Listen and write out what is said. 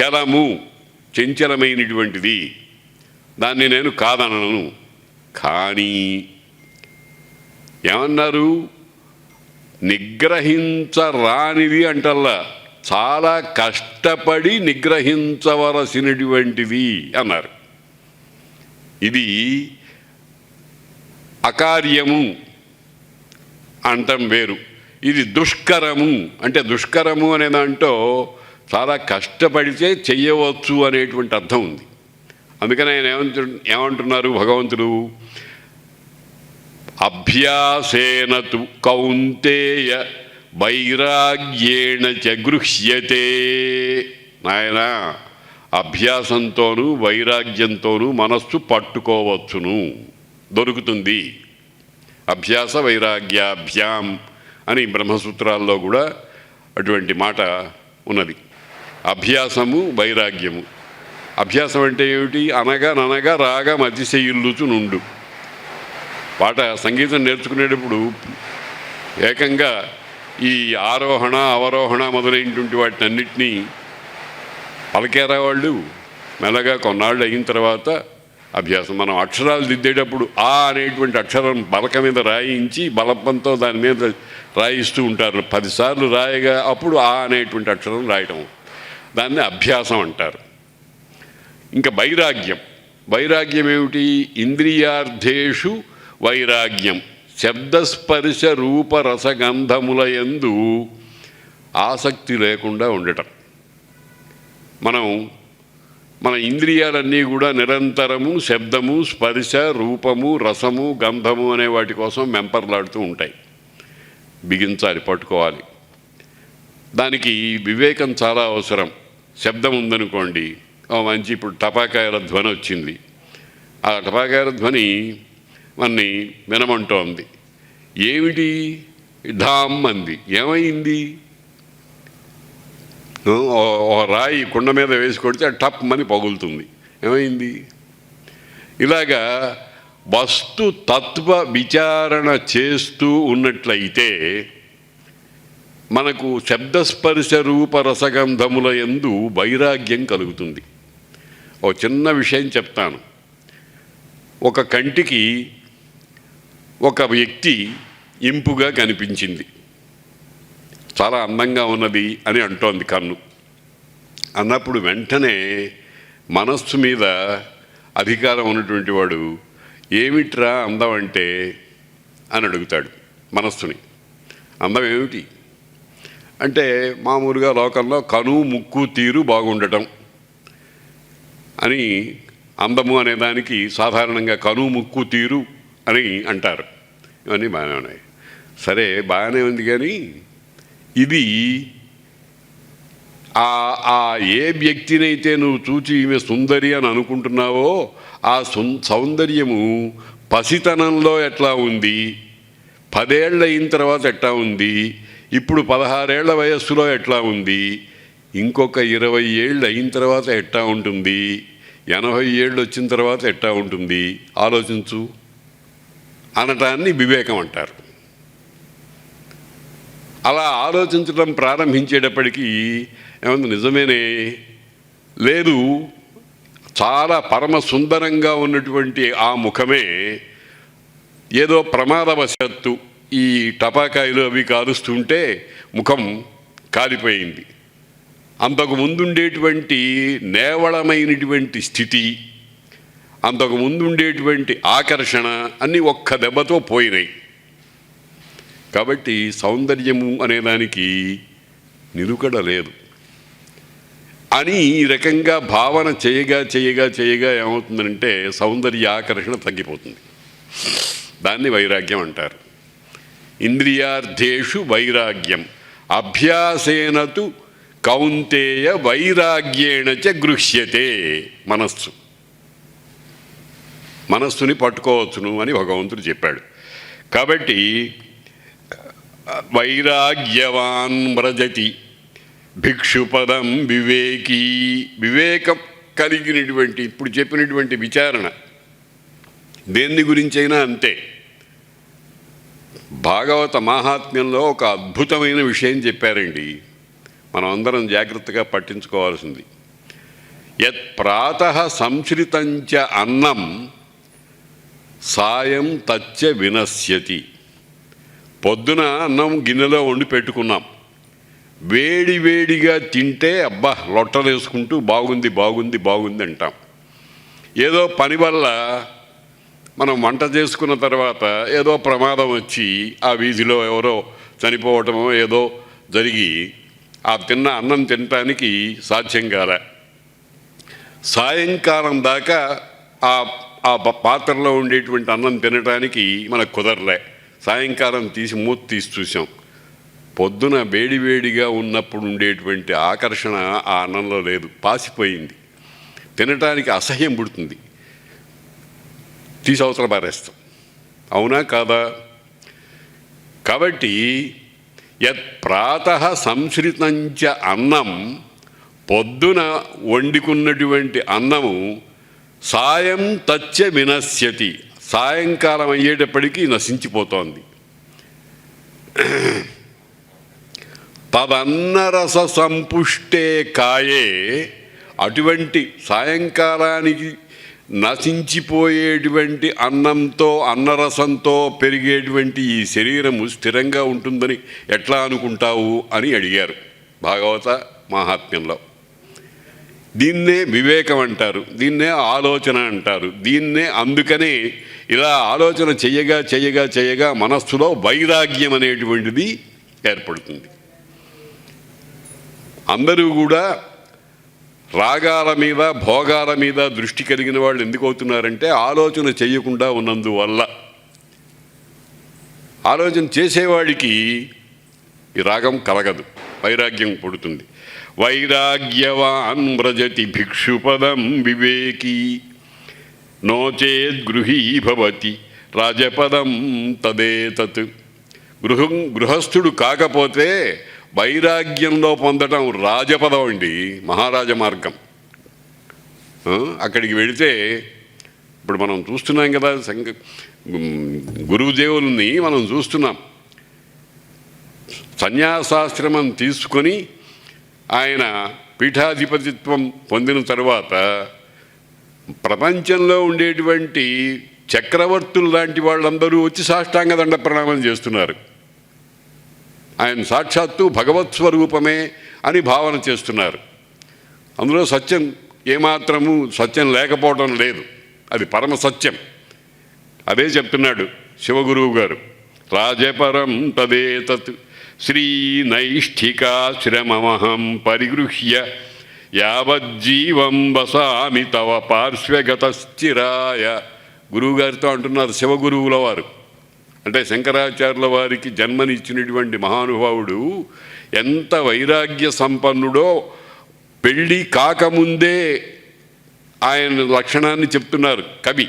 చలము చంచలమైనటువంటిది. దాన్ని నేను కాదనను. కానీ ఏమన్నారు? నిగ్రహించరానిది అంటల్లా. చాలా కష్టపడి నిగ్రహించవలసినటువంటిది అన్నారు. ఇది అకార్యము అంటం వేరు. ఇది దుష్కరము. అంటే దుష్కరము అనే దాంట్లో చాలా కష్టపడితే చెయ్యవచ్చు అనేటువంటి అర్థం ఉంది. అందుకని ఆయన ఏమంటు ఏమంటున్నారు భగవంతుడు? అభ్యాసేనతు కౌంతేయ వైరాగ్యేణ చ గృహ్యతే. నాయన అభ్యాసంతోనూ వైరాగ్యంతోనూ మనస్సు పట్టుకోవచ్చును. దొరుకుతుంది. అభ్యాస వైరాగ్యాభ్యాం అని బ్రహ్మసూత్రాల్లో కూడా అటువంటి మాట ఉన్నది. అభ్యాసము వైరాగ్యము. అభ్యాసం అంటే ఏమిటి? అనగాననగా రాగా మతిశయిల్లుచు నుండు పాట సంగీతం నేర్చుకునేటప్పుడు ఏకంగా ఈ ఆరోహణ అవరోహణ మొదలైనటువంటి వాటిని అన్నిటినీ పలకేరా వాళ్ళు మెల్లగా కొన్నాళ్ళు అయిన తర్వాత అభ్యాసం. మనం అక్షరాలు దిద్దేటప్పుడు ఆ అనేటువంటి అక్షరం బలక మీద రాయించి బలపంతో దాని మీద రాయిస్తూ ఉంటారు. పదిసార్లు రాయగా అప్పుడు ఆ అనేటువంటి అక్షరం రాయటం. దాన్ని అభ్యాసం అంటారు. ఇంకా వైరాగ్యం. వైరాగ్యం ఏమిటి? ఇంద్రియార్థేషు వైరాగ్యం. శబ్దస్పర్శ రూపరసగంధముల ఎందు యందు ఆసక్తి లేకుండా ఉండటం. మనం మన ఇంద్రియాలన్నీ కూడా నిరంతరము శబ్దము స్పర్శ రూపము రసము గంధము అనే వాటి కోసం మెంపర్లాడుతూ ఉంటాయి. బిగించాలి పట్టుకోవాలి. దానికి వివేకం చాలా అవసరం. శబ్దం ఉందనుకోండి ఓ మంచి ఇప్పుడు టపాకాయల ధ్వని వచ్చింది. ఆ టపాకాయల ధ్వని మన్ని వినమంటోంది. ఏమిటి? ఢామ్ అంది. ఏమైంది? ఓ- రాయి కుండ మీద వేసి కొడితే టప్ అని పగులుతుంది. ఏమైంది? ఇలాగా వస్తు తత్వ విచారణ చేస్తూ ఉన్నట్లయితే మనకు శబ్దస్పర్శ రూప రసగంధముల ఎందు వైరాగ్యం కలుగుతుంది. ఓ చిన్న విషయం చెప్తాను. ఒక కంటికి ఒక వ్యక్తి ఇంపుగా కనిపించింది. చాలా అందంగా ఉన్నది అని అంటోంది కన్ను. అన్నప్పుడు వెంటనే మనస్సు మీద అధికారం ఉన్నటువంటి వాడు ఏమిట్రా అందం అంటే? అని అడుగుతాడు మనస్సుని. అందం ఏమిటి? అంటే మామూలుగా లోకంలో కను ముక్కు తీరు బాగుండటం అని అందము అనే దానికి సాధారణంగా కను ముక్కు తీరు అని అంటారు. ఇవన్నీ బాగానే ఉన్నాయి. సరే బాగానే ఉంది కానీ ఇది ఆ ఆ ఏ వ్యక్తినైతే నువ్వు చూచి ఈమె సుందరి అని అనుకుంటున్నావో ఆ సుం సౌందర్యము పసితనంలో ఎట్లా ఉంది? పదేళ్ళు అయిన తర్వాత ఎట్లా ఉంది? ఇప్పుడు పదహారేళ్ళ వయస్సులో ఎట్లా ఉంది? ఇంకొక ఇరవై ఏళ్ళు అయిన తర్వాత ఎట్టా ఉంటుంది? ఎనభై ఏళ్ళు వచ్చిన తర్వాత ఎట్టా ఉంటుంది? ఆలోచించు. అనటాన్ని వివేకం అంటారు. అలా ఆలోచించడం ప్రారంభించేటప్పటికీ ఏమంది నిజమేనే? లేదు చాలా పరమ సుందరంగా ఉన్నటువంటి ఆ ముఖమే ఏదో ప్రమాదవశాత్తు ఈ టపాకాయలు అవి కారుస్తుంటే ముఖం కాలిపోయింది. అంతకు ముందుండేటువంటి నేవళమైనటువంటి స్థితి అంతకు ముందుండేటువంటి ఆకర్షణ అన్నీ ఒక్క దెబ్బతో పోయినాయి. కాబట్టి సౌందర్యము అనేదానికి నిలుకడ లేదు. అని ఈ రకంగా భావన చేయగా చేయగా చేయగా ఏమవుతుందంటే సౌందర్య ఆకర్షణ తగ్గిపోతుంది. దాన్ని వైరాగ్యం అంటారు. ఇంద్రియార్థేషు వైరాగ్యం. అభ్యాసేనతు కౌంతేయ వైరాగ్యేణ చ గృహ్యతే. మనస్సు. మనస్సుని పట్టుకోవచ్చును అని భగవంతుడు చెప్పాడు. కాబట్టి వైరాగ్యవాన్ వ్రజతి భిక్షుపదం వివేకీ. వివేకం కలిగినటువంటి ఇప్పుడు చెప్పినటువంటి విచారణ. దేన్ని గురించైనా అంతే. భాగవత మాహాత్మ్యంలో ఒక అద్భుతమైన విషయం చెప్పారండి. మనం అందరం జాగ్రత్తగా పట్టించుకోవాల్సింది. యత్ ప్రాత సంశ్రితంచ అన్నం సాయం తచ్చ వినశ్యతి. పొద్దున అన్నం గిన్నెలో వండి పెట్టుకున్నాం. వేడి వేడిగా తింటే అబ్బా లొట్టలేసుకుంటూ బాగుంది బాగుంది బాగుంది అంటాం. ఏదో పని వల్ల మనం వంట చేసుకున్న తర్వాత ఏదో ప్రమాదం వచ్చి ఆ వీధిలో ఎవరో చనిపోవటమో ఏదో జరిగి ఆ తిన్న అన్నం తినటానికి సాధ్యం కాలే. సాయంకాలం దాకా ఆ ఆ పాత్రలో ఉండేటువంటి అన్నం తినటానికి మనకు కుదరలే. సాయంకాలం తీసి మూత తీసి చూసాం. పొద్దున వేడివేడిగా ఉన్నప్పుడు ఉండేటువంటి ఆకర్షణ ఆ అన్నంలో లేదు. పాసిపోయింది. తినటానికి అసహ్యం పుడుతుంది. తీసి అవతల పారేస్తాం అవునా కాదా? కాబట్టి యత్ ప్రాత సంశ్రితంచ అన్నం పొద్దున వండుకున్నటువంటి అన్నము సాయం తచ్చ వినశ్యతి. సాయంకాలం అయ్యేటప్పటికీ నశించిపోతోంది. తదన్నరస సంపుష్టే కాయే అటువంటి సాయంకాలానికి నశించిపోయేటువంటి అన్నంతో అన్నరసంతో పెరిగేటువంటి ఈ శరీరము స్థిరంగా ఉంటుందని ఎట్లా అనుకుంటావు అని అడిగారు భాగవత మహాత్మ్యంలో. దీన్నే వివేకం అంటారు దీన్నే ఆలోచన అంటారు దీన్నే అందుకనే ఇలా ఆలోచన చెయ్యగా చెయ్యగా చెయ్యగా మనస్సులో వైరాగ్యం అనేటువంటిది ఏర్పడుతుంది. అందరూ కూడా రాగాల మీద భోగాల మీద దృష్టి కలిగిన వాళ్ళు ఎందుకు అవుతున్నారంటే ఆలోచన చేయకుండా ఉన్నందువల్ల. ఆలోచన చేసేవాడికి ఈ రాగం కలగదు వైరాగ్యం పుడుతుంది. వైరాగ్యవాన్ వ్రజతి భిక్షుపదం వివేకి నోచేద్ గృహీభవతి రాజపదం తదేతత్. గృహం గృహస్థుడు కాకపోతే వైరాగ్యంలో పొందటం రాజపదం అండి మహారాజ మార్గం. అక్కడికి వెళితే ఇప్పుడు మనం చూస్తున్నాం కదా సంఘ గురుదేవుల్ని మనం చూస్తున్నాం. సన్యాసాశ్రమం తీసుకొని ఆయన పీఠాధిపతిత్వం పొందిన తర్వాత ప్రపంచంలో ఉండేటువంటి చక్రవర్తులు లాంటి వాళ్ళందరూ వచ్చి సాష్టాంగ దండ ప్రణామం చేస్తున్నారు. ఆయన సాక్షాత్తు భగవత్ స్వరూపమే అని భావన చేస్తున్నారు. అందులో సత్యం ఏమాత్రము సత్యం లేకపోవడం లేదు. అది పరమ సత్యం. అదే చెప్తున్నాడు శివగురువు గారు. రాజపరం తదేతత్ శ్రీ నైష్ఠికాశ్రమమహం పరిగృహ్య యావజ్జీవం వసామి తవ పార్శ్వగత స్థిరాయ గురువుగారితో అంటున్నారు శివగురువుల వారు. అంటే శంకరాచార్యుల వారికి జన్మనిచ్చినటువంటి మహానుభావుడు ఎంత వైరాగ్య సంపన్నుడో పెళ్ళి కాకముందే ఆయన లక్షణాన్ని చెప్తున్నారు కవి.